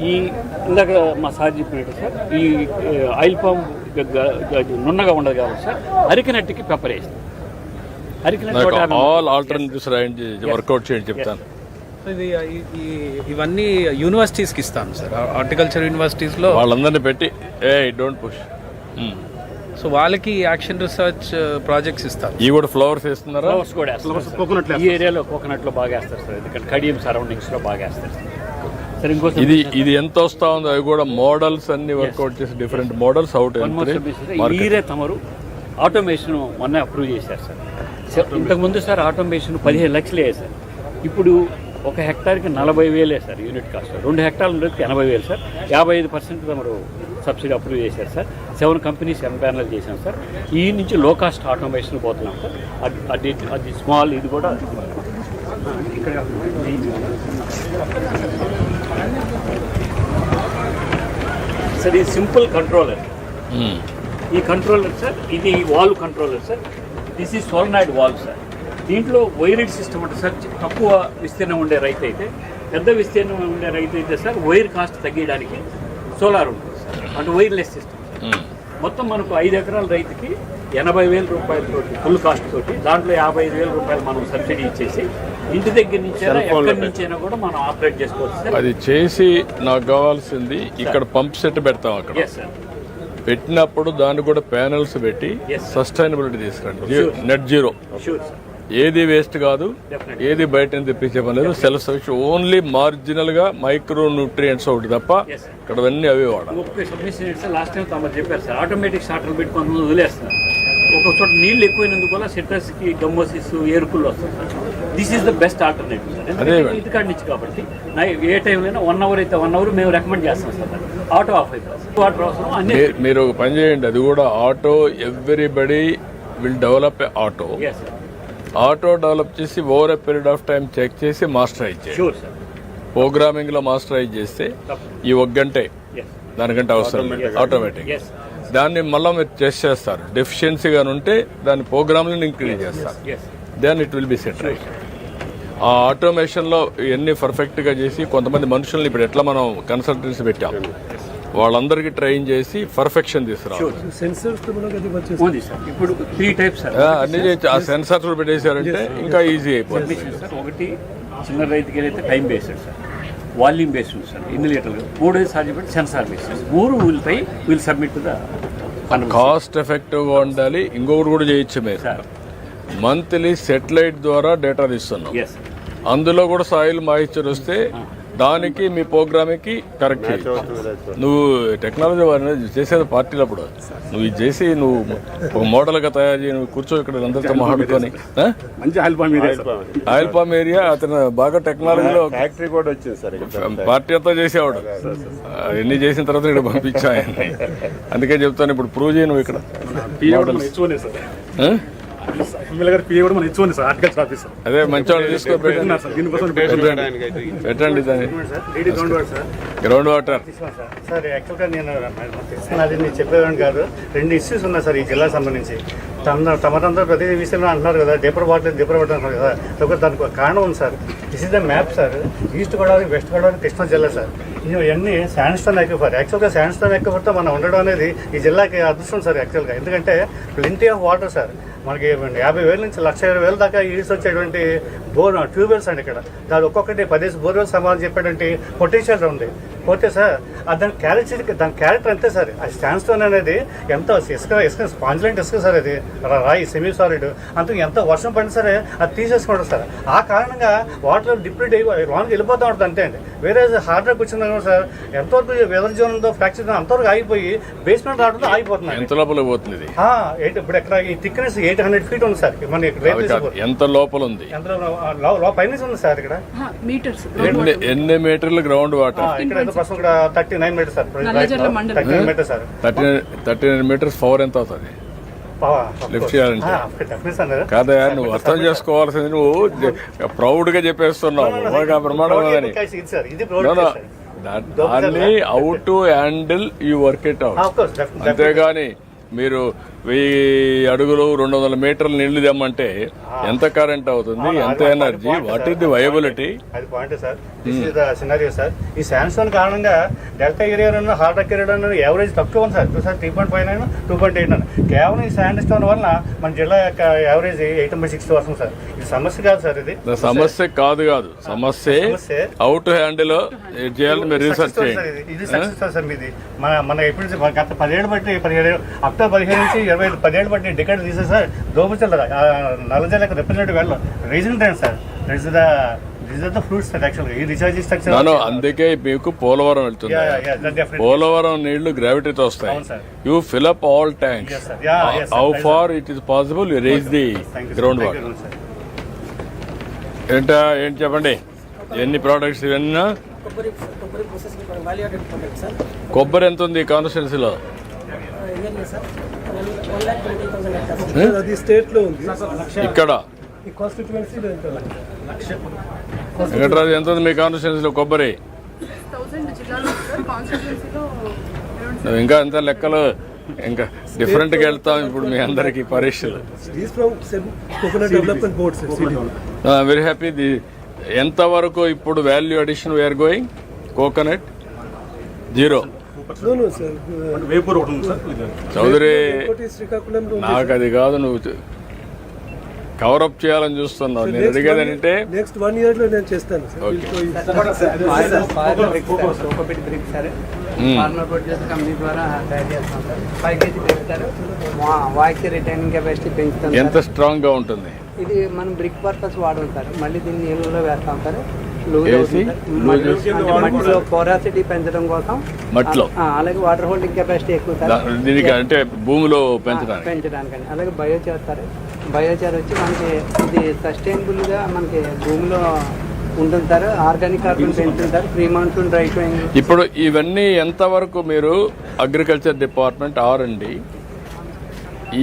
ఈ ఇందాక మా సార్ చెప్పినట్టు సార్ ఈ ఆయిల్ పామ్ నున్నగా ఉండదు కాబట్టి సార్ అరికినట్టుకి పెప్పర్ వేస్తాం. అరికినట్టు ఆల్ ఆల్టర్నేటివ్స్ రాయండి వర్కౌట్ చేయండి చెప్తాను. ఇది ఈ- ఈ- ఇవన్నీ యూనివర్సిటీస్కి ఇస్తాను సార్. హార్టికల్చర్ యూనివర్సిటీస్లో వాళ్ళందరినీ పెట్టి ఏ డోంట్ పుష్ సో వాళ్ళకి యాక్షన్ రీసెర్చ్ ప్రాజెక్ట్స్ ఇస్తాను ఈ కూడా ఫ్లవర్స్ వేస్తున్నారా? ఫ్లవర్స్ కూడా వేస్తారు సార్. ఈ ఏరియాలో కోకోనట్లో బాగా వేస్తారు సార్. ఎందుకంటే కడియం సరౌండింగ్స్లో బాగా వేస్తారు సార్. ఇది ఇది ఎంత వస్తా ఉందో అవి కూడా మోడల్స్ అన్ని వర్కౌట్ చేసి డిఫరెంట్ మోడల్స్ అవుట్ ఈరే తమరు ఆటోమేషన్ మొన్న అప్రూవ్ చేశారు సార్. సార్ ఇంతకుముందు సార్ ఆటోమేషన్ పదిహేను లక్షలే సార్. ఇప్పుడు ఒక హెక్టార్కి నలభై వేలే సార్ యూనిట్ కాస్ట్. రెండు హెక్టార్లు ఉండేది ఎనభై వేలు సార్. యాభై ఐదు పర్సెంట్ తమరు సబ్సిడీ అప్రూవ్ చేశారు సార్. సెవెన్ కంపెనీస్ ఎంపానల్ చేశాం సార్. ఈ నుంచి లో కాస్ట్ ఆటోమేషన్ పోతున్నాం సార్. అది అది స్మాల్ ఇది కూడా ఇక్కడ సార్ ఇది సింపుల్ కంట్రోలర్. ఈ కంట్రోలర్ సార్ ఇది valve controller sir. This is solenoid valve sir దీంట్లో వైర్డ్ సిస్టమ్ ఉంటుంది సార్ తక్కువ విస్తీర్ణం ఉండే రైతు అయితే పెద్ద విస్తీర్ణం ఉండే రైతు అయితే సార్ వైర్ కాస్ట్ తగ్గించడానికి సోలార్ ఉంటుంది సార్ అంటే వైర్లెస్ సిస్టమ్ మొత్తం మనకు ఐదు ఎకరాల రైతుకి ఎనభై వేల రూపాయలతో ఫుల్ కాస్ట్ తోటి దాంట్లో యాభై ఐదు వేల రూపాయలు మనం సబ్సిడీ ఇచ్చేసి ఇంటి దగ్గర నుంచి ఎక్కడి కూడా మనం ఆపరేట్ చేసుకోవచ్చు అది చేసి నాకు కావాల్సింది ఇక్కడ పంప్ సెట్ పెడతాం అక్కడ. పెట్టినప్పుడు దాన్ని కూడా ప్యానల్స్ పెట్టి. సస్టైనబిలిటీ తీసుకురండి. నెట్ జీరో ఏది వేస్ట్ కాదు. ఏది బయట నుంచి తెప్పించే పని లేదు. సెల్ఫ్ సఫిషియన్ ఓన్లీ మార్జినల్గా మైక్రో న్యూట్రియంట్స్ ఒకటి తప్ప. ఇక్కడ అన్ని అవే వాడాలి. లాస్ట్ టైం చెప్పారు సార్ ఆటోమేటిక్ కొంతమంది వదిలేస్తున్నారు. ఒక చోట నీళ్ళు ఎక్కువైనందుకు వల్ల సిట్రస్కి గమ్మోసిస్ ఏరుకుళ్ళు వస్తుంది this is the best alternative sir అదే ఎందుకంటే ఇది కాడి నుంచి కాబట్టి ఏ టైంలో వన్ అవర్ అయితే వన్ అవర్ మేము రికమెండ్ చేస్తాం సార్. ఆటో ఆఫ్ అయిపోతుంది వాటర్ అవసరం అన్ని మీరు ఒక పని చేయండి అది కూడా auto everybody will develop auto auto develop చేసి over a period of time check చేసి మాస్టరైజ్ చేయండి. షూర్ సార్ ప్రోగ్రామింగ్లో మాస్టరైజ్ చేస్తే ఈ ఒక గంటే దానికంటే అవసరం ఆటోమేటిక్ దాన్ని మళ్ళీ మీరు టెస్ట్ చేస్తారు. డెఫిషియన్సీ గాని ఉంటే దాని ప్రోగ్రామ్లను ఇంక్రీజ్ చేస్తారు. Then it will be set right ఆ ఆటోమేషన్లో ఇవన్నీ పర్ఫెక్ట్గా చేసి కొంతమంది మనుషుల్ని ఇప్పుడు ఎట్లా మనం కన్సల్టెన్సీ పెట్టాం? వాళ్ళందరికీ ట్రైన్ చేసి పర్ఫెక్షన్ తీసుకురావాలి. ఇప్పుడు త్రీ టైప్స్ ఆ, అన్ని చేయొచ్చు ఆ సెన్సార్స్ పెట్టేశారంటే ఇంకా ఈజీ అయిపోతుంది. సబ్మిషన్ సార్ ఒకటి చిన్న రైతుకి time based sir volume based ఉంది సార్ ఎన్ని లీటర్లు? మూడో పెట్టి సెన్సార్ బేస్డ్ మూడు విల్ పై విల్ సబ్మిట్ ద కాస్ట్ ఎఫెక్టివ్గా ఉండాలి ఇంకొకటి కూడా చేయొచ్చు మీరు. మంత్లీ సెటిలైట్ ద్వారా డేటా తీస్తున్నాం. అందులో కూడా సాయిల్ మాయిశ్చర్ వస్తే దానికి మీ ప్రోగ్రామ్కి కరెక్ట్ నువ్వు టెక్నాలజీ వారిని చేసేది పార్టీలప్పుడు. నువ్వు ఇది చేసి నువ్వు ఒక మోడల్గా తయారు చేయి నువ్వు కూర్చో ఇక్కడ అందరితో మాట్లాడుకొని. Oil palm area sir. Oil palm area అతను బాగా టెక్నాలజీలో ఫ్యాక్టరీ కూడా వచ్చింది సార్ ఇక్కడ. పార్టీ అంతా చేసేవాడు. ఎన్ని చేసిన తర్వాత ఇక్కడ పంపించా అందుకే చెప్తాను ఇప్పుడు ప్రూవ్ చేయి నువ్వు ఇక్కడ. ఎమ్మెల్యే గారు పిఏ కూడా మన ఇచ్చుకోండి సార్ ఆర్టికల్స్ ఆఫీసర్ అదే మంచివాళ్ళు తీసుకో పెట్టండి సార్ దీనికోసం పెట్టండి. దాన్ని. గ్రౌండ్ వాటర్ సార్ యాక్చువల్గా నేను అది నేను చెప్పేవాడిని కాదు. రెండు ఇష్యూస్ ఉన్నాయి సార్ ఈ జిల్లాకు సంబంధించి. తమ తమరంతా ప్రతి విషయంలో అంటున్నారు కదా డిపర్ వాటర్ డిపర్ వాటర్ అంటున్నారు కదా. ఒక దానికి కారణం ఉంది sir. This is the map sir. East Godavari west Godavari Krishna జిల్లా సార్. ఇవన్నీ శాండ్స్టోన్ ఎక్విఫర్ యాక్చువల్గా శాండ్స్టోన్ ఎక్విఫర్తో మనం ఉండడం అనేది ఈ జిల్లాకి అదృష్టం సార్ యాక్చువల్గా ఎందుకంటే ప్లెంటీ ఆఫ్ వాటర్ సార్. మనకి యాభై వేల నుంచి లక్ష ఇరవై వేల దాకా ఈడ్స్ వచ్చేటువంటి బోర్ ట్యూబ్వెల్స్ అండి ఇక్కడ. దాని ఒక్కొక్కటి పదిహేను బోర్వెల్స్ సమాధానం చెప్పేటువంటి పొటెన్షియల్ ఉంది. పోతే సార్ దాని క్యారెక్టర్ దాని క్యారెక్టర్ అంతే సార్. ఆ స్టాన్స్టోన్ అనేది ఎంత ఇసుక ఇసుక స్పాంజిలెంట్ ఇసుక సార్ అది. రాయి సెమీ సాలిడ్ అంత ఎంత వర్షం పడినా సరే అది తీసేసుకుంటారు సార్. ఆ కారణంగా వాటర్ డిప్లీట్ అయ్యి లోనికి వెళ్ళిపోతూ ఉంటుంది అంతే అండి. వేరే హార్డ్ వర్క్ వచ్చింది కదా సార్ ఎంతవరకు వెదర్ జోన్ ఉందో ఫ్రాక్చర్ అంతవరకు ఆగిపోయి బేస్మెంట్ రావడంతో ఆగిపోతుంది ఎంత లోపల పోతుంది? ఇది ఆ, ఎయిట్ ఇప్పుడు ఎక్కడ ఈ థిక్నెస్ ఎయిట్ హండ్రెడ్ ఫీట్ ఉంది సార్. మన అది ఎంత లోపల ఉంది? ఎంత లో- లో పైన ఉంది సార్ ఇక్కడ. మీటర్స్ ఎన్ని మీటర్లు గ్రౌండ్ వాటర్ ప్రస్తుతం ఇక్కడ thirty nine metre sir. Thirty nine metre sir. Thirty thirty nine metres power ఎంత అవుతుంది? Lift చేయాలంటే? Definite sir. కాదా నువ్వు అర్థం చేసుకోవాల్సింది నువ్వు ప్రౌడ్గా చెప్పేస్తున్నావు. ప్రమాణం దాన్ని out to handle you work it out of course అంతేగాని మీరు వెయ్యి అడుగులు రెండు వందల మీటర్ల నీళ్ళు తెమ్మంటే ఎంత కరెంట్ అవుతుంది? ఎంత energy what is the viability అది point sir this is the scenario sir ఈ శాండ్స్టోన్ కారణంగా delta area rock area average తక్కువ ఉంది sir sir three point five nine two point eight nine కేవలం ఈ శాండ్ స్టోన్ వలన మన జిల్లా యొక్క యావరేజ్ ఎయిట్ బై సిక్స్ వస్తుంది సార్ ఇది సమస్య కాదు సార్ ఇది. సమస్య కాదు కాదు. సమస్య. అవుట్ హ్యాండిల్ చేయాలని మీరు రీసెర్చ్ చేయండి. ఇది. సక్సెస్ సార్ మీది. మన మన ఎప్పుడు గత పదిహేడు బట్టి పదిహేడు అక్టోబర్ పదిహేను నుంచి ఇరవై ఐదు పదిహేడు బట్టి టికెట్ తీసే సార్ దోమచల్ల నల్లజల్లకు రిప్రజెంటేటివ్ వెళ్ళం reason time sir. This the అందుకే మీకు పోలవరం వెళ్తుంది పోలవరం నీళ్ళు గ్రావిటీతో వస్తాయి. అవును sir. You fill up all tanks. How far it is possible you raise the ground water ఏంటా ఏంటి చెప్పండి? ఎన్ని ప్రోడక్ట్స్ ఇవన్నీ? కొబ్బరి ఎంత ఉంది కాన్స్టిట్యున్సీలో అది స్టేట్లో ఉంది ఇక్కడ? వెంకటరాజు ఎంత ఉంది మీ కాన్స్టిట్యున్సీలో కొబ్బరి? నువ్వు ఇంకా ఎంత లెక్కలు ఇంకా డిఫరెంట్గా వెళ్తాం ఇప్పుడు మీ అందరికీ పరీక్షలు. వెరీ హ్యాపీ ది ఎంతవరకు ఇప్పుడు value addition we're going coconut zero vapour ఒకటి ఉంది సార్ ఇది చౌదరి నాకు అది కాదు నువ్వు కవరప్ చేయాలని చూస్తున్నావు. నేను అడిగేది అంటే నెక్స్ట్ వన్ ఇయర్లో నేను చేస్తాను sir Okay. Cocopeat brick sir farmer producer company ద్వారా తయారు చేస్తాం సార్ ఫైవ్ కేజీ పెంచుతారు వాయిస్ రిటైనింగ్ కెపాసిటీ పెంచుతాం ఎంత స్ట్రాంగ్గా ఉంటుంది? ఇది మనం బ్రిక్ పర్పస్ వాడుంటారు మళ్ళీ దీన్ని నీళ్ళలో వేస్తాం సార్ వేసి, మట్టిలో పోరాసిటీ పెంచడం కోసం. మట్టిలో? అలాగే వాటర్ హోల్డింగ్ కెపాసిటీ ఎక్కువ దీనికి అంటే భూమిలో పెంచడానికి. పెంచడానికండి. అలాగే బయోచార్ సార్. బయోచార్ వచ్చి మనకి ఇది సస్టైనబుల్గా మనకి భూమిలో ఉంటుంది సార్. ఆర్గానిక్ కార్బన్ పెంచుతుంటారు ఫ్రీ మాన్సూన్ డ్రై షోయింగ్ ఇప్పుడు ఇవన్నీ ఎంతవరకు మీరు అగ్రికల్చర్ డిపార్ట్మెంట్ ఆర్ అండి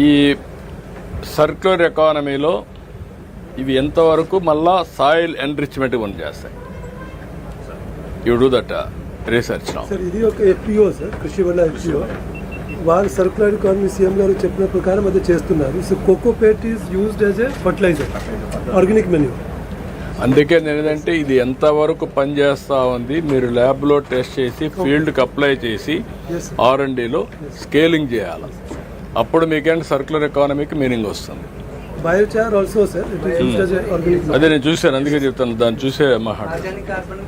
ఈ సర్క్యులర్ ఎకానమీలో ఇవి ఎంతవరకు మళ్ళా సాయిల్ ఎన్రిచ్మెంట్ పని చేస్తాయి. యూ డూ దట్ రీసెర్చ్ ఇది ఒక ఎఫ్పిఓ సార్ కృషి వల్ల ఎఫ్పిఓ వారు సర్కులర్ ఎకానమీ సీఎం గారు చెప్పిన ప్రకారం అది చేస్తున్నారు. So cocopeat is used as a fertiliser organic manure అందుకే నేను ఏంటంటే ఇది ఎంతవరకు పనిచేస్తా ఉంది మీరు ల్యాబ్లో టెస్ట్ చేసి ఫీల్డ్కి అప్లై చేసి Yes. ఆర్ అండ్ డిలో స్కేలింగ్ చేయాలి. అప్పుడు మీకేంటి సర్క్యులర్ ఎకానమీకి మీనింగ్ వస్తుంది. బయోచార్ ఆల్సో సార్ అదే నేను చూశాను అందుకే చెప్తాను. దాన్ని చూసే ఆర్గానిక్ కార్బన్